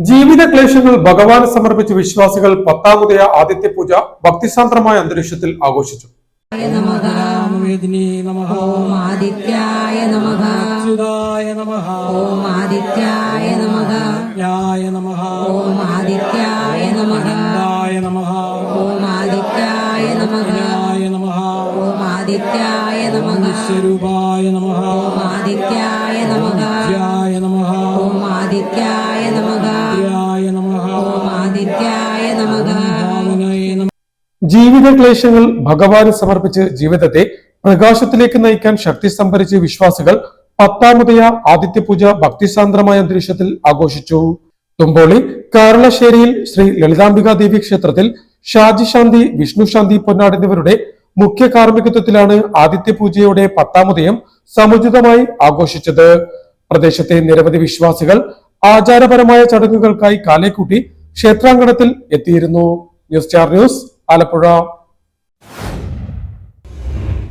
ജീവിത ക്ലേശങ്ങൾ ഭഗവാന് സമർപ്പിച്ച വിശ്വാസികൾ പത്താമതയ ആദിത്യ പൂജ ഭക്തിസാന്ദ്രമായ അന്തരീക്ഷത്തിൽ ആഘോഷിച്ചു. ഓം ആദിത്യായ നമഃ. നമ. ഓം ആദിത്യായ നമഃ. ഓം ആദിത്യായ നമഃ. ായ നമ. ഓം ആദിത്യായ നമഃ. ഓം ആദിത്യായ നമ. ഓം ആദിത്യായ നമഃ. ജീവിത ക്ലേശങ്ങൾ ഭഗവാന് സമർപ്പിച്ച് ജീവിതത്തെ പ്രകാശത്തിലേക്ക് നയിക്കാൻ ശക്തി സംഭരിച്ച വിശ്വാസികൾ പത്താമതയ ആദിത്യപൂജ ഭക്തിസാന്ദ്രമായ അന്തരീക്ഷത്തിൽ ആഘോഷിച്ചു. തുമ്പോളി കാരളശ്ശേരിയിൽ ശ്രീ ലളിതാംബികാ ദേവി ക്ഷേത്രത്തിൽ ഷാജി ശാന്തി വിഷ്ണു ശാന്തി പൊന്നാട് എന്നിവരുടെ മുഖ്യ കാർമ്മികത്വത്തിലാണ് ആദിത്യ പത്താമതയം സമുചിതമായി ആഘോഷിച്ചത്. പ്രദേശത്തെ നിരവധി വിശ്വാസികൾ ആചാരപരമായ ചടങ്ങുകൾക്കായി കാലേക്കൂട്ടി ക്ഷേത്രാങ്കണത്തിൽ എത്തിയിരുന്നു. News star news Alappuzha